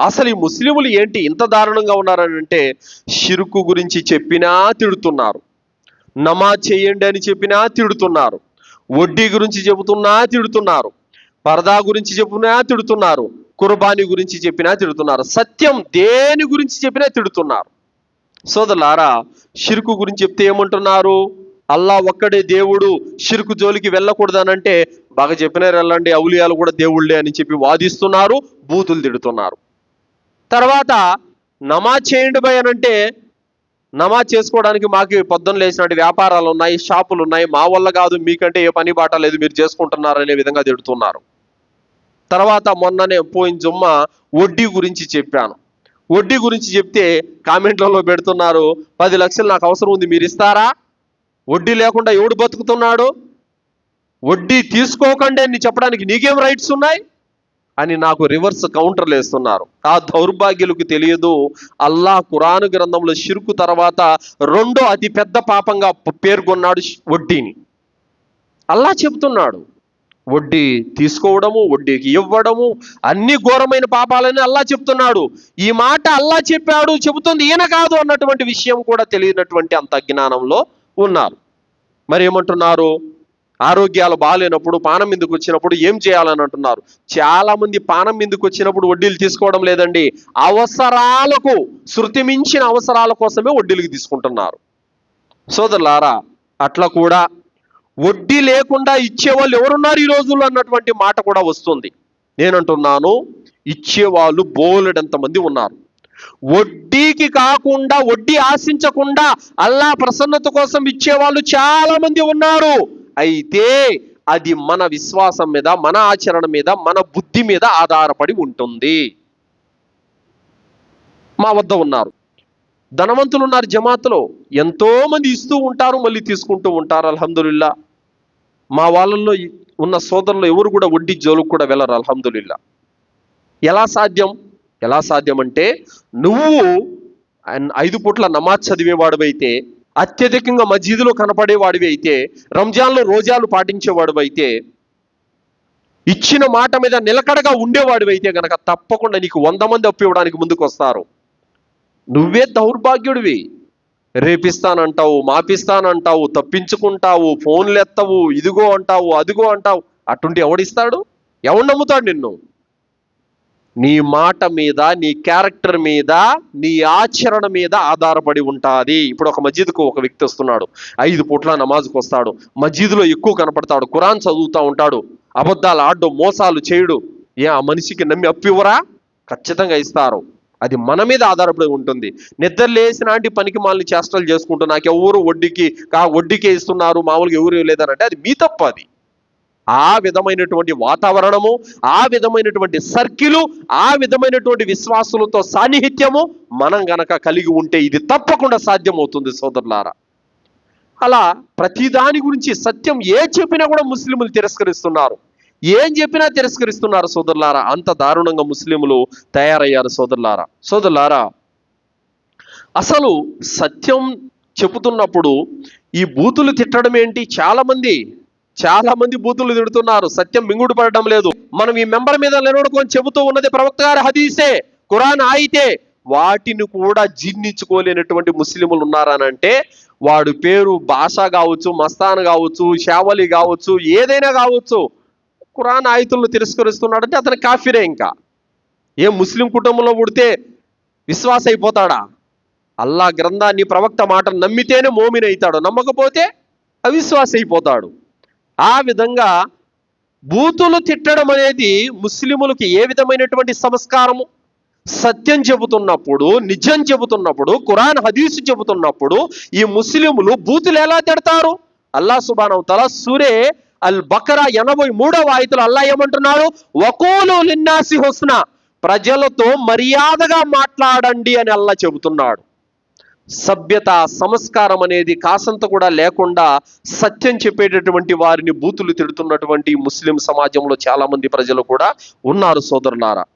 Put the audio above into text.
అసలు ఈ ముస్లిములు ఏంటి ఇంత దారుణంగా ఉన్నారని అంటే షిరుకు గురించి చెప్పినా తిడుతున్నారు. నమాజ్ చేయండి అని చెప్పినా తిడుతున్నారు. వడ్డీ గురించి చెబుతున్నా తిడుతున్నారు. పరదా గురించి చెప్పినా తిడుతున్నారు. కుర్బానీ గురించి చెప్పినా తిడుతున్నారు. సత్యం దేని గురించి చెప్పినా తిడుతున్నారు. సోదరులారా షిరుకు గురించి చెప్తే ఏమంటున్నారు? అల్లా ఒక్కడే దేవుడు షిరుకు జోలికి వెళ్ళకూడదనంటే బాగా చెప్పినారు వెళ్ళండి అవులియాలు కూడా దేవుళ్ళే అని చెప్పి వాదిస్తున్నారు బూతులు తిడుతున్నారు. తర్వాత నమాజ్ చేయండి భయ్ అని అంటే నమాజ్ చేసుకోవడానికి మాకు పొద్దున్న లేచినట్టు వ్యాపారాలు ఉన్నాయి షాపులు ఉన్నాయి. మా వల్ల కాదు మీకంటే ఏ పని బాట లేదు మీరు చేసుకుంటున్నారు అనే విధంగా తిడుతున్నారు. తర్వాత మొన్ననే పోయిన జుమ్మ వడ్డీ గురించి చెప్పాను. వడ్డీ గురించి చెప్తే కామెంట్లలో పెడుతున్నారు పది లక్షలు నాకు అవసరం ఉంది మీరు ఇస్తారా? వడ్డీ లేకుండా ఎవడు బతుకుతున్నాడు? వడ్డీ తీసుకోకండి అని చెప్పడానికి నీకేం రైట్స్ ఉన్నాయి? అని నాకు రివర్స్ కౌంటర్లు వేస్తున్నారు. ఆ దౌర్భాగ్యులకు తెలియదు. అల్లా కురాను గ్రంథంలో షిరుకు తర్వాత రెండో అతి పెద్ద పాపంగా పేర్కొన్నాడు వడ్డీని. అల్లా చెప్తున్నాడు. వడ్డీ తీసుకోవడము వడ్డీకి ఇవ్వడము అన్ని ఘోరమైన పాపాలని అల్లా చెప్తున్నాడు. ఈ మాట అల్లా చెప్పాడు చెబుతుంది ఈయన కాదు అన్నటువంటి విషయం కూడా తెలియనటువంటి అంత జ్ఞానంలో ఉన్నారు. మరి ఏమంటున్నారు? ఆరోగ్యాలు బాగాలేనప్పుడు పానం మీదకి వచ్చినప్పుడు ఏం చేయాలని అంటున్నారు? చాలా మంది పానం మీదకి వచ్చినప్పుడు వడ్డీలు తీసుకోవడం లేదండి. అవసరాలకు శృతి మించిన అవసరాల కోసమే వడ్డీలకు తీసుకుంటున్నారు. సోదరులారా అట్లా కూడా వడ్డీ లేకుండా ఇచ్చేవాళ్ళు ఎవరున్నారు ఈ రోజుల్లో అన్నటువంటి మాట కూడా వస్తుంది. నేనంటున్నాను ఇచ్చేవాళ్ళు బోలెడంత మంది ఉన్నారు. వడ్డీకి కాకుండా వడ్డీ ఆశించకుండా అల్లా ప్రసన్నత కోసం ఇచ్చేవాళ్ళు చాలా మంది ఉన్నారు. అయితే అది మన విశ్వాసం మీద మన ఆచరణ మీద మన బుద్ధి మీద ఆధారపడి ఉంటుంది. మా వద్ద ఉన్నారు. ధనవంతులు ఉన్నారు జమాతలో. ఎంతో మంది ఇస్తూ ఉంటారు మళ్ళీ తీసుకుంటూ ఉంటారు అల్హందుల్లా మా వాళ్ళల్లో ఉన్న సోదరులు ఎవరు కూడా వడ్డీ జోలుకు కూడా వెళ్ళరు అల్హందుల్లా ఎలా సాధ్యం? ఎలా సాధ్యం అంటే నువ్వు ఐదు పూట్ల నమాజ్ చదివేవాడు అయితే అత్యధికంగా మసీదులో కనపడేవాడివి అయితే రంజాన్లో రోజాలు పాటించేవాడివి అయితే ఇచ్చిన మాట మీద నిలకడగా ఉండేవాడివి అయితే గనక తప్పకుండా నీకు వంద మంది ఒప్పివ్వడానికి ముందుకు వస్తారు నువ్వే దౌర్భాగ్యుడివి. రేపిస్తానంటావు మాపిస్తానంటావు తప్పించుకుంటావు ఫోన్లు ఎత్తవు ఇదిగో అంటావు అదిగో అంటావు అటుండి ఎవడిస్తాడు? ఎవడు నమ్ముతాడు నిన్ను? నీ మాట మీద నీ క్యారెక్టర్ మీద నీ ఆచరణ మీద ఆధారపడి ఉంటుంది. ఇప్పుడు ఒక మస్జిద్కు ఒక వ్యక్తి వస్తున్నాడు. ఐదు పూట్ల నమాజ్కి వస్తాడు. మస్జిద్లో ఎక్కువ కనపడతాడు. ఖురాన్ చదువుతూ ఉంటాడు. అబద్ధాలు ఆడడం మోసాలు చేయడు. ఏ ఆ మనిషికి నమ్మి అప్పివ్వరా ఖచ్చితంగా ఇస్తారు. అది మన మీద ఆధారపడి ఉంటుంది. నిద్ర లేసినాంటి పనికి మాలని చేష్టలు చేసుకుంటూ నాకు ఎవరు వడ్డీకి కా వడ్డీకే ఇస్తున్నారు మామూలుగా ఎవరు లేదనంటే అది మీ తప్ప అది. ఆ విధమైనటువంటి వాతావరణము ఆ విధమైనటువంటి సర్కిలు ఆ విధమైనటువంటి విశ్వాసులతో సాన్నిహిత్యము మనం గనక కలిగి ఉంటే ఇది తప్పకుండా సాధ్యమవుతుంది సోదరులారా. అలా ప్రతిదాని గురించి సత్యం ఏ చెప్పినా కూడా ముస్లింలు తిరస్కరిస్తున్నారు. ఏం చెప్పినా తిరస్కరిస్తున్నారు సోదరులారా. అంత దారుణంగా ముస్లింలు తయారయ్యారు సోదరులారా. సోదరులారా అసలు సత్యం చెబుతున్నప్పుడు ఈ బూతులు తిట్టడం ఏంటి చాలామంది చాలా మంది బూతులు తిడుతున్నారు. సత్యం మింగుడు పడడం లేదు. మనం ఈ మెంబర్ మీద నిలబడుకొని చెబుతూ ఉన్నది ప్రవక్త గారి హదీసే. ఖురాన్ ఆయితే. వాటిని కూడా జీర్ణించుకోలేనటువంటి ముస్లింలు ఉన్నారనంటే వాడు పేరు భాష కావచ్చు మస్తాన్ కావచ్చు షావలి కావచ్చు ఏదైనా కావచ్చు. ఖురాన్ ఆయుతులను తిరస్కరిస్తున్నాడంటే అతను కాఫీరే ఇంకా. ఏ ముస్లిం కుటుంబంలో పుడితే విశ్వాస అయిపోతాడా అల్లా గ్రంథాన్ని ప్రవక్త మాట నమ్మితేనే మోమిన్ అవుతాడు నమ్మకపోతే అవిశ్వాస అయిపోతాడు ఆ విధంగా బూతులు తిట్టడం అనేది ముస్లిములకు ఏ విధమైనటువంటి సంస్కారము? సత్యం చెబుతున్నప్పుడు నిజం చెబుతున్నప్పుడు ఖురాన్ హదీసు చెబుతున్నప్పుడు ఈ ముస్లిములు బూతులు ఎలా తిడతారు? అల్లా సుబానవ తల సూరే అల్ బకరా ఎనభై మూడవ ఆయతలు అల్లా ఏమంటున్నాడు? వకూలు లిన్నాసి హుస్న ప్రజలతో మర్యాదగా మాట్లాడండి అని అల్లా చెబుతున్నాడు. సభ్యత సంస్కారం అనేది కాసంత కూడా లేకుండా సత్యం చెప్పేటటువంటి వారిని బూతులు తిడుతున్నటువంటి ముస్లిం సమాజంలో చాలా మంది ప్రజలు కూడా ఉన్నారు సోదరులారా.